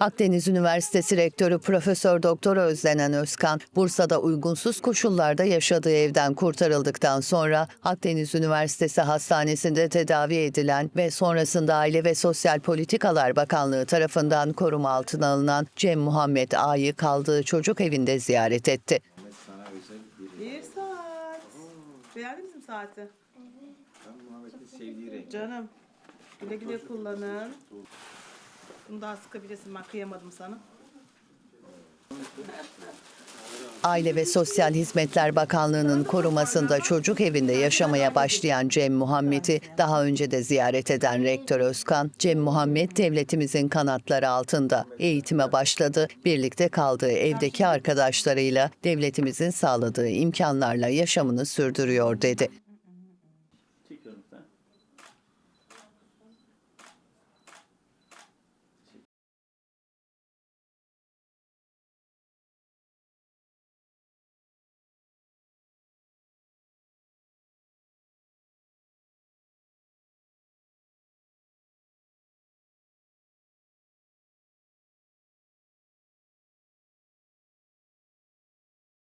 Akdeniz Üniversitesi Rektörü Profesör Doktor Özlenen Özkan, Bursa'da uygunsuz koşullarda yaşadığı evden kurtarıldıktan sonra Akdeniz Üniversitesi Hastanesi'nde tedavi edilen ve sonrasında Aile ve Sosyal Politikalar Bakanlığı tarafından koruma altına alınan Cem Muhammed Ağa'yı kaldığı çocuk evinde ziyaret etti. Bir saat. Beğendin mi saati? Tam Muhammed'in sevdiği renk. Canım. Güle güle kullanın. Bunu daha sıkabilirsin. Ben kıyamadım sana. Aile ve Sosyal Hizmetler Bakanlığı'nın korumasında çocuk evinde yaşamaya başlayan Cem Muhammed'i daha önce de ziyaret eden Rektör Özkan, Cem Muhammed devletimizin kanatları altında eğitime başladı. Birlikte kaldığı evdeki arkadaşlarıyla devletimizin sağladığı imkanlarla yaşamını sürdürüyor dedi.